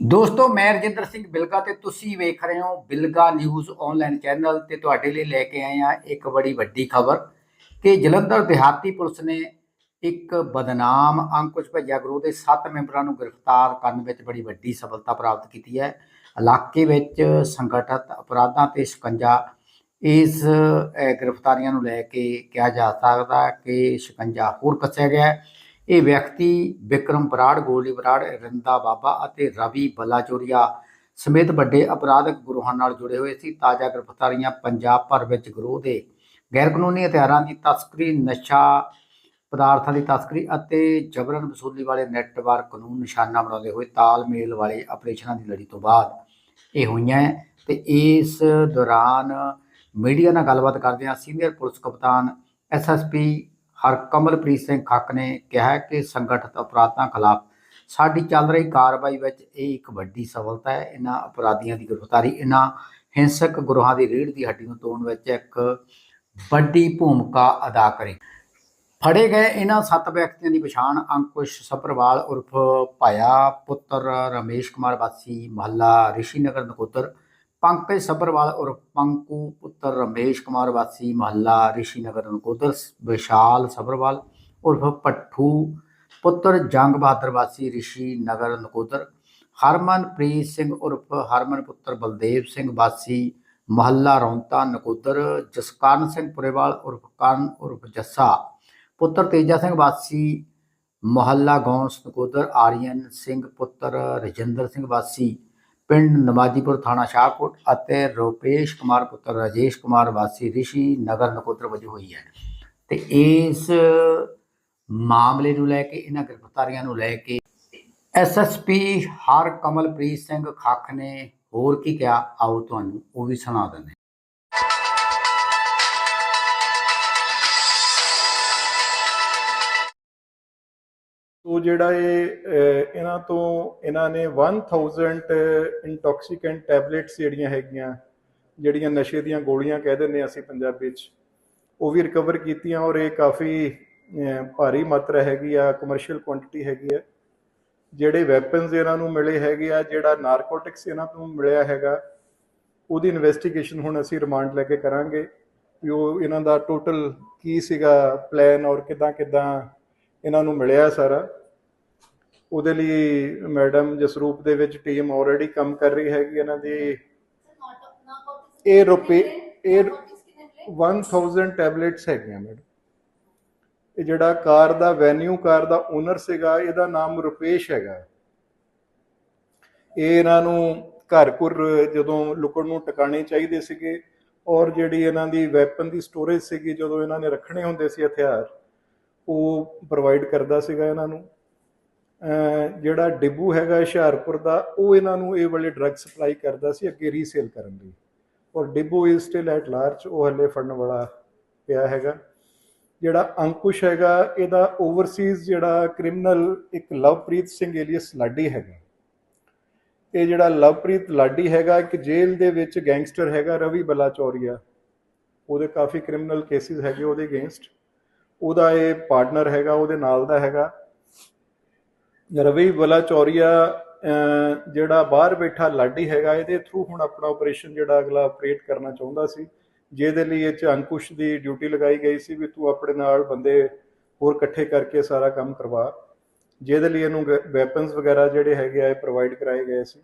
ਦੋਸਤੋ, ਮੈਂ ਰਜਿੰਦਰ ਸਿੰਘ ਬਿਲਗਾ ਤੇ ਤੁਸੀਂ ਵੇਖ ਰਹੇ ਹੋ ਬਿਲਗਾ ਨਿਊਜ਼ ਆਨਲਾਈਨ ਚੈਨਲ ਤੇ ਤੁਹਾਡੇ ਲਈ ਲੈ ਕੇ ਆਏ ਆ ਇੱਕ ਬੜੀ ਵੱਡੀ ਖਬਰ ਕਿ ਜਲੰਧਰ ਦਿਹਾਤੀ ਪੁਲਿਸ ਨੇ ਇੱਕ ਬਦਨਾਮ ਅੰਕੁਸ਼ ਭਈਆ ਗਰੋਹ ਦੇ 7 ਮੈਂਬਰਾਂ ਨੂੰ ਗ੍ਰਿਫਤਾਰ ਕਰਨ ਵਿੱਚ ਬੜੀ ਵੱਡੀ ਸਫਲਤਾ ਪ੍ਰਾਪਤ ਕੀਤੀ ਹੈ। ਇਲਾਕੇ ਵਿੱਚ ਸੰਗਠਿਤ ਅਪਰਾਧਾਂ ਤੇ ਸ਼ਿਕੰਜਾ ਇਸ ਗ੍ਰਿਫਤਾਰੀਆਂ ਨੂੰ ਲੈ ਕੇ ਕਿਹਾ ਜਾ ਸਕਦਾ ਕਿ ਸ਼ਿਕੰਜਾ ਹੋਰ ਕੱਸਿਆ ਗਿਆ ਹੈ। ਇਹ ਵਿਅਕਤੀ ਵਿਕਰਮ ਬਰਾੜ, ਗੋਲੀ ਬਰਾੜ ਰਿੰਦਾ ਬਾਬਾ ਅਤੇ ਰਵੀ ਬਲਾਚੋਰੀਆ ਸਮੇਤ ਵੱਡੇ ਅਪਰਾਧਕ ਗਰੋਹਾਂ ਨਾਲ ਜੁੜੇ ਹੋਏ ਸੀ। ਤਾਜ਼ਾ ਗ੍ਰਿਫਤਾਰੀਆਂ ਪੰਜਾਬ ਭਰ ਵਿੱਚ ਗਰੋਹ ਦੇ ਗੈਰ ਕਾਨੂੰਨੀ ਹਥਿਆਰਾਂ ਦੀ ਤਸਕਰੀ, ਨਸ਼ਾ ਪਦਾਰਥਾਂ ਦੀ ਤਸਕਰੀ ਅਤੇ ਜਬਰਨ ਵਸੂਲੀ ਵਾਲੇ ਨੈਟਵਰਕ ਨੂੰ ਨਿਸ਼ਾਨਾ ਬਣਾਉਂਦੇ ਹੋਏ ਤਾਲਮੇਲ ਵਾਲੇ ਆਪਰੇਸ਼ਨਾਂ ਦੀ ਲੜੀ ਤੋਂ ਬਾਅਦ ਇਹ ਹੋਈਆਂ ਹੈ ਤੇ ਇਸ ਦੌਰਾਨ ਮੀਡੀਆ ਨਾਲ ਗੱਲਬਾਤ ਕਰਦਿਆਂ ਸੀਨੀਅਰ ਪੁਲਿਸ ਕਪਤਾਨ ਐਸਐਸਪੀ ਹਰਕਮਲਪ੍ਰੀਤ ਸਿੰਘ ਖੱਕ ਨੇ ਕਿਹਾ ਕਿ ਸੰਗਠਿਤ ਅਪਰਾਧਾਂ ਖਿਲਾਫ ਸਾਡੀ ਚੱਲ ਰਹੀ ਕਾਰਵਾਈ ਵਿੱਚ ਇਹ ਇੱਕ ਵੱਡੀ ਸਫਲਤਾ ਹੈ। ਇਹਨਾਂ ਅਪਰਾਧੀਆਂ ਦੀ ਗ੍ਰਿਫਤਾਰੀ, ਇਹਨਾਂ ਹਿੰਸਕ ਗਰੋਹਾਂ ਦੀ ਰੀੜ੍ਹ ਦੀ ਹੱਡੀ ਨੂੰ ਤੋੜਨ ਵਿੱਚ ਇੱਕ ਵੱਡੀ ਭੂਮਿਕਾ ਅਦਾ ਕਰੇ। ਫੜੇ ਗਏ ਇਹਨਾਂ ਸੱਤ ਵਿਅਕਤੀਆਂ ਦੀ ਪਛਾਣ ਅੰਕੁਸ਼ ਸੱਭਰਵਾਲ ਉਰਫ ਭਾਇਆ ਪੁੱਤਰ ਰਮੇਸ਼ ਕੁਮਾਰ ਵਾਸੀ, ਮਹੱਲਾ ਰਿਸ਼ੀਨਗਰ ਨਕੋਦਰ ਪੰਕਜ ਸੱਭਰਵਾਲ ਉਰਫ ਪੰਕੂ, ਪੁੱਤਰ ਰਮੇਸ਼ ਕੁਮਾਰ ਵਾਸੀ, ਮਹੱਲਾ ਰਿਸ਼ੀਨਗਰ ਨਕੋਦਰ, ਵਿਸ਼ਾਲ ਸੱਭਰਵਾਲ ਉਰਫ ਪੱਠੂ ਪੁੱਤਰ ਜੰਗ ਬਹਾਦਰ ਵਾਸੀ ਰਿਸ਼ੀ ਨਗਰ ਨਕੋਦਰ, ਹਰਮਨਪ੍ਰੀਤ ਸਿੰਘ ਉਰਫ ਹਰਮਨ ਪੁੱਤਰ ਬਲਦੇਵ ਸਿੰਘ ਵਾਸੀ, ਮਹੱਲਾ ਰੌਂਤਾ ਨਕੋਦਰ, ਜਸਕਰਨ ਸਿੰਘ ਪੁਰੇਵਾਲ ਉਰਫ ਕਰਨ ਉਰਫ ਜੱਸਾ, ਪੁੱਤਰ ਤੇਜਾ ਸਿੰਘ ਵਾਸੀ, ਮਹੱਲਾ ਗੌਂਸ ਨਕੋਦਰ, ਆਰੀਅਨ ਸਿੰਘ ਪੁੱਤਰ ਰਜਿੰਦਰ ਸਿੰਘ ਵਾਸੀ ਪਿੰਡ ਨਮਾਜੀਪੁਰ ਥਾਣਾ ਸ਼ਾਹਕੋਟ ਅਤੇ ਰੂਪੇਸ਼ ਕੁਮਾਰ ਪੁੱਤਰ ਰਾਜੇਸ਼ ਕੁਮਾਰ ਵਾਸੀ ਰਿਸ਼ੀ ਨਗਰ ਨਕੋਦਰ ਵਜੋਂ ਹੋਈ ਹੈ। ਤੇ ਇਸ ਮਾਮਲੇ ਨੂੰ ਲੈ ਕੇ, ਇਹਨਾਂ ਗ੍ਰਿਫਤਾਰੀਆਂ ਨੂੰ ਲੈ ਕੇ ਐਸਐਸਪੀ ਹਰ ਕਮਲਪ੍ਰੀਤ ਸਿੰਘ ਖੱਖ ਨੇ ਹੋਰ ਕੀ ਕਿਹਾ? ਆਓ ਤੁਹਾਨੂੰ ਉਹ ਵੀ ਸੁਣਾ ਦਿੰਦੇ ਤੋ ਜਿਹੜਾ ਇਹ ਇਹਨਾਂ ਤੋਂ ਇਹਨਾਂ ਨੇ 1000 ਇੰਟੌਕਸੀਕੈਂਟ ਟੈਬਲੇਟਸ ਜਿਹੜੀਆਂ ਹੈਗੀਆਂ, ਜਿਹੜੀਆਂ ਨਸ਼ੇ ਦੀਆਂ ਗੋਲੀਆਂ ਕਹਿ ਦਿੰਦੇ ਹਾਂ ਅਸੀਂ ਪੰਜਾਬੀ ਵਿੱਚ ਉਹ ਵੀ ਰਿਕਵਰ ਕੀਤੀਆਂ ਔਰ ਇਹ ਕਾਫੀ ਭਾਰੀ ਮਾਤਰਾ ਹੈਗੀ ਆ ਕਮਰਸ਼ੀਅਲ ਕੁਆਂਟੀਟੀ ਹੈਗੀ ਆ। ਜਿਹੜੇ ਵੈਪਨਸ ਇਹਨਾਂ ਨੂੰ ਮਿਲੇ ਹੈਗੇ ਆ, ਜਿਹੜਾ ਨਾਰਕੋਟਿਕਸ ਇਹਨਾਂ ਤੋਂ ਮਿਲਿਆ ਹੈਗਾ, ਉਹਦੀ ਇਨਵੈਸਟੀਗੇਸ਼ਨ ਹੁਣ ਅਸੀਂ ਰਿਮਾਂਡ ਲੈ ਕੇ ਕਰਾਂਗੇ ਵੀ ਉਹ ਇਹਨਾਂ ਦਾ ਟੋਟਲ ਕੀ ਸੀਗਾ ਪਲਾਨ ਔਰ ਕਿਦਾਂ ਕਿਦਾਂ ਇਹਨਾਂ ਨੂੰ ਮਿਲਿਆ ਸਾਰਾ। ਉਹਦੇ ਲਈ ਮੈਡਮ ਜਸਰੂਪ ਦੇ ਵਿੱਚ ਟੀਮ ਆਲਰੇਡੀ ਕੰਮ ਕਰ ਰਹੀ ਹੈਗੀ ਇਹਨਾਂ ਦੀ। ਇਹ ਰੁਪਏ, ਇਹ 1000 ਟੈਬਲੇਟਸ ਹੈਗੀਆਂ ਮੈਡਮ। ਇਹ ਜਿਹੜਾ ਕਾਰ ਦਾ ਵੈਨਿਊ ਕਾਰ ਦਾ ਓਨਰ ਸੀਗਾ, ਇਹਦਾ ਨਾਮ ਰੁਪੇਸ਼ ਹੈਗਾ। ਇਹ ਇਹਨਾਂ ਨੂੰ ਘਰ ਘੁਰ ਜਦੋਂ ਲੁਕਣ ਨੂੰ ਟਿਕਾਣੇ ਚਾਹੀਦੇ ਸੀਗੇ ਔਰ ਜਿਹੜੀ ਇਹਨਾਂ ਦੀ ਵੈਪਨ ਦੀ ਸਟੋਰੇਜ ਸੀਗੀ, ਜਦੋਂ ਇਹਨਾਂ ਨੇ ਰੱਖਣੇ ਹੁੰਦੇ ਸੀ ਹਥਿਆਰ, ਉਹ ਪ੍ਰੋਵਾਈਡ ਕਰਦਾ ਸੀਗਾ ਇਹਨਾਂ ਨੂੰ। ਜਿਹੜਾ ਡਿਬੂ ਹੈਗਾ ਹੁਸ਼ਿਆਰਪੁਰ ਦਾ, ਉਹ ਇਹਨਾਂ ਨੂੰ ਇਹ ਵਾਲੇ ਡਰੱਗ ਸਪਲਾਈ ਕਰਦਾ ਸੀ, ਅੱਗੇ ਰੀਸੇਲ ਕਰਨ ਲਈ। ਔਰ Dibu is still at large ਉਹ ਹੱਲੇ ਫੜਨ ਵਾਲਾ ਪਿਆ ਹੈਗਾ। ਜਿਹੜਾ ਅੰਕੁਸ਼ ਹੈਗਾ, ਇਹਦਾ ਓਵਰਸੀਜ਼ ਜਿਹੜਾ ਕ੍ਰਿਮੀਨਲ ਇੱਕ ਲਵਪ੍ਰੀਤ ਸਿੰਘ ਏਲੀਅਸ ਲਾਡੀ ਹੈਗਾ। ਇਹ ਜਿਹੜਾ ਲਵਪ੍ਰੀਤ ਲਾਡੀ ਹੈਗਾ, ਇੱਕ ਜੇਲ੍ਹ ਦੇ ਵਿੱਚ ਗੈਂਗਸਟਰ ਹੈਗਾ, ਰਵੀ ਬਲਾਚੌਰੀਆ। ਉਹਦੇ ਕਾਫੀ ਕ੍ਰਿਮੀਨਲ ਕੇਸਿਸ ਹੈਗੇ ਉਹਦੇ ਅਗੇਂਸਟ ਉਹਦਾ ਇਹ ਪਾਰਟਨਰ ਹੈਗਾ, ਉਹਦੇ ਨਾਲ ਦਾ ਹੈਗਾ। ਰਵੀ ਬਲਾਚੌਰੀਆ ਜਿਹੜਾ ਬਾਹਰ ਬੈਠਾ ਲਾਡੀ ਹੈਗਾ, ਇਹਦੇ ਥਰੂ ਹੁਣ ਆਪਣਾ ਆਪਰੇਸ਼ਨ ਜਿਹੜਾ ਅਗਲਾ ਆਪਰੇਟ ਕਰਨਾ ਚਾਹੁੰਦਾ ਸੀ, ਜਿਹਦੇ ਲਈ ਇਹ ਚ ਅੰਕੁਸ਼ ਦੀ ਡਿਊਟੀ ਲਗਾਈ ਗਈ ਸੀ ਵੀ ਤੂੰ ਆਪਣੇ ਨਾਲ ਬੰਦੇ ਹੋਰ ਇਕੱਠੇ ਕਰਕੇ ਸਾਰਾ ਕੰਮ ਕਰਵਾ। ਜਿਹਦੇ ਲਈ ਇਹਨੂੰ ਵੈਪਨਸ ਵਗੈਰਾ ਜਿਹੜੇ ਹੈਗੇ ਆ, ਇਹ ਪ੍ਰੋਵਾਈਡ ਕਰਾਏ ਗਏ ਸੀ।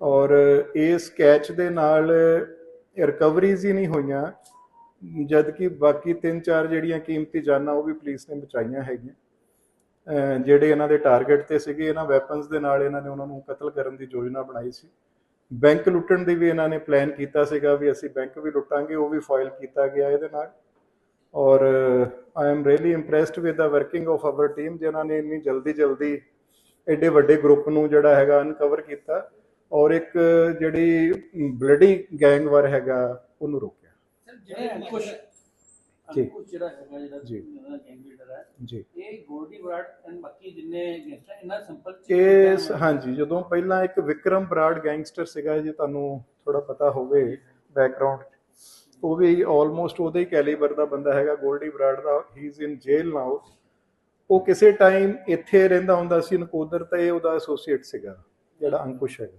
ਔਰ ਇਸ ਕੈਚ ਦੇ ਨਾਲ ਰਿਕਵਰੀਜ਼ ਹੀ ਨਹੀਂ ਹੋਈਆਂ ਜਦ ਕਿ ਬਾਕੀ ਤਿੰਨ ਚਾਰ ਜਿਹੜੀਆਂ ਕੀਮਤੀ ਜਾਨਾਂ ਉਹ ਵੀ ਪੁਲਿਸ ਨੇ ਬਚਾਈਆਂ ਹੈਗੀਆਂ। ਜਿਹੜੇ ਇਹਨਾਂ ਦੇ ਟਾਰਗੇਟ ਤੇ ਸੀਗੇ, ਇਹਨਾਂ ਵੈਪਨਸ ਦੇ ਨਾਲ ਇਹਨਾਂ ਨੇ ਉਹਨਾਂ ਨੂੰ ਕਤਲ ਕਰਨ ਦੀ ਯੋਜਨਾ ਬਣਾਈ ਸੀ। ਬੈਂਕ ਲੁੱਟਣ ਦੀ ਵੀ ਇਹਨਾਂ ਨੇ ਪਲਾਨ ਕੀਤਾ ਸੀਗਾ ਵੀ ਅਸੀਂ ਬੈਂਕ ਵੀ ਲੁੱਟਾਂਗੇ, ਉਹ ਵੀ ਫਾਈਲ ਕੀਤਾ ਗਿਆ ਇਹਦੇ ਨਾਲ। ਔਰ I am really impressed with the working of our team ਜਿਨ੍ਹਾਂ ਨੇ ਇੰਨੀ ਜਲਦੀ ਜਲਦੀ ਐਡੇ ਵੱਡੇ ਗਰੁੱਪ ਨੂੰ ਜਿਹੜਾ ਹੈਗਾ ਅਨਕਵਰ ਕੀਤਾ ਔਰ ਇੱਕ ਜਿਹੜੀ ਬਲੱਡੀ ਗੈਂਗਵਾਰ ਹੈਗਾ, ਉਹਨੂੰ ਰੋਕਿਆ। ਸਰ ਜਿਹੜੇ ਅੰਕੁਸ਼ ਅੰਕੁਸ਼ ਜਿਹੜਾ ਹੈਗਾ ਜਿਹੜਾ ਜੀ। ਗੈਂਗ ਲੀਡਰ ਹੈ ਜੀ। ਇਹ ਗੋਲਡੀ ਬਰਾਡ ਐਂਡ ਬਾਕੀ ਜਿੰਨੇ ਗੈਂਗਸਟਰ ਇਹਨਾਂ ਸਿੰਪਲ ਇਸ ਹਾਂਜੀ ਜਦੋਂ ਪਹਿਲਾਂ ਇੱਕ ਵਿਕਰਮ ਬਰਾੜ ਗੈਂਗਸਟਰ ਸੀਗਾ ਜੇ ਤੁਹਾਨੂੰ ਥੋੜਾ ਪਤਾ ਹੋਵੇ ਬੈਕਗ੍ਰਾਉਂਡ ਉਹ ਵੀ ਆਲਮੋਸਟ ਉਹਦੇ ਹੀ ਕੈਲੀਬਰ ਦਾ ਬੰਦਾ ਹੈਗਾ ਗੋਲਡੀ ਬਰਾੜ ਦਾ ਹੀ ਇਜ਼ ਇਨ ਜੇਲ ਨਾਓ ਉਹ ਕਿਸੇ ਟਾਈਮ ਇੱਥੇ ਰਹਿੰਦਾ ਹੁੰਦਾ ਸੀ ਨਕੋਦਰ ਤੇ ਉਹਦਾ ਐਸੋਸੀਏਟ ਸੀਗਾ ਜਿਹੜਾ ਅੰਕੁਸ਼ ਹੈਗਾ।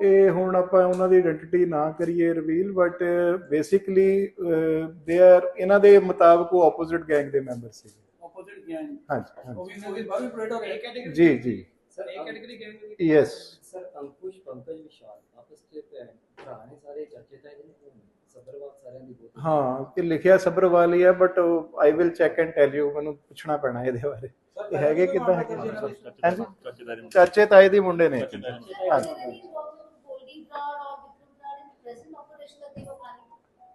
ਇਹ ਹੁਣ ਆਪਾਂ ਉਹਨਾਂ ਦੀ ਆਇਡੈਂਟੀਟੀ ਨਾ ਕਰੀਏ reveal but basically they are ਇਹਨਾਂ ਦੇ ਮੁਤਾਬਕ ਉਹ ਆਪੋਜ਼ਿਟ ਗੈਂਗ ਦੇ ਮੈਂਬਰ ਸੀ ਆਪੋਜ਼ਿਟ ਗੈਂਗ ਹਾਂਜੀ ਹਾਂਜੀ। ਉਹ ਵੀ ਬਾਹਰ ਵੀ ਪ੍ਰੋਡਕਟ ਹੈ ਕੈਟਾਗਰੀ ਜੀ ਜੀ। ਸਰ ਇਹ ਕੈਟਾਗਰੀ ਗੈਂਗ ਦੀ ਯੈਸ ਸਰ ਅੰਕੁਸ਼ ਪੰਕਜ ਵਿਸ਼ਾਲ ਆਪਸ ਚ ਲਿਖਿਆ ਸਬਰ ਵਾਲੀ ਬਟ ਆਈ ਵਿਲ ਐਂਡ ਪੁੱਛਣਾ ਪੈਣਾ ਇਹ ਹੈਗੇ ਕਿੱਦਾਂ? ਹੈਗੇ ਹਾਂਜੀ। ਚਾਚੇ ਤਾਏ ਦੀ ਮੁੰਡੇ ਨੇ। ਹਾਂਜੀ।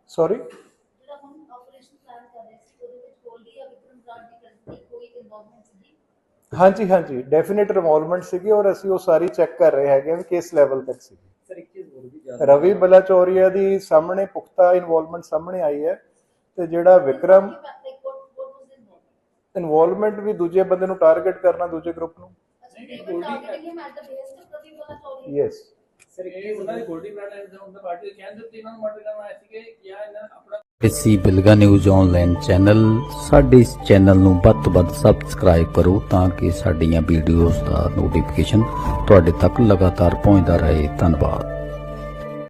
ਸੌਰੀ ਜਿਹੜਾ ਹੁਣ ਆਪਰੇਸ਼ਨ ਪਲਾਨ ਕਰ ਰਹੇ ਸੀ ਉਹਦੇ ਵਿੱਚ ਗੋਲਡੀ ਜਾਂ ਵਿਕਰਮ ਬਰਾਡ ਦੀ ਪ੍ਰੈਜ਼ੈਂਟ ਕੋਈ ਇਨਵੋਲਵਮੈਂਟ ਸੀ ਹਾਂਜੀ ਹਾਂਜੀ। ਡੈਫੀਨਿਟ ਰਿਵੋਲਵਮੈਂਟ ਸੀਗੀ ਔਰ ਅਸੀਂ ਉਹ ਸਾਰੀ ਚੈੱਕ ਕਰ ਰਹੇ ਹੈਗੇ ਕਿ ਕਿਸ ਲੈਵਲ ਤੱਕ ਸੀਗੀ। ਸਰ ਇੱਕ ਚੀਜ਼ ਹੋਰ ਵੀ ਜ਼ਿਆਦਾ ਰਵੀ ਬਲਾਚੌਰੀਆ ਦੀ ਸਾਹਮਣੇ ਪੁਖਤਾ ਇਨਵੋਲਵਮੈਂਟ ਸਾਹਮਣੇ ਆਈ ਹੈ ਤੇ ਜਿਹੜਾ ਵਿਕਰਮ ਇਨਵੋਲਵਮੈਂਟ ਵੀ ਦੂਜੇ ਬੰਦੇ ਨੂੰ ਟਾਰਗੇਟ ਕਰਨਾ ਦੂਜੇ ਗਰੁੱਪ ਨੂੰ? ਯੈਸ ਸਰ ਇਹ ਉਹਨਾਂ ਦੇ ਗੋਲਡੀ ਬਰਾਡ ਐਂਡ ਉਹਨਾਂ ਪਾਰਟੀ ਦੇ ਕਹਿੰਦੇ ਤੇ ਇਹਨਾਂ ਨੂੰ ਮਰਡਰ ਕਰਨਾ ਆਇਆ ਸੀਗੇ ਜਾਂ ਇਹਨਾਂ ਨੇ ਆਪਣਾ ਇਸੀ ਬਿਲਗਾ ਨਿਊਜ਼ ਆਨਲਾਈਨ ਚੈਨਲ ਸਾਡੇ ਇਸ ਚੈਨਲ ਨੂੰ ਵੱਧ ਤੋਂ ਵੱਧ ਸਬਸਕ੍ਰਾਈਬ ਕਰੋ ਤਾਂ ਕਿ ਸਾਡੀਆਂ ਵੀਡੀਓਜ਼ ਦਾ ਨੋਟੀਫਿਕੇਸ਼ਨ ਤੁਹਾਡੇ ਤੱਕ ਲਗਾਤਾਰ ਪਹੁੰਚਦਾ ਰਹੇ। ਧੰਨਵਾਦ।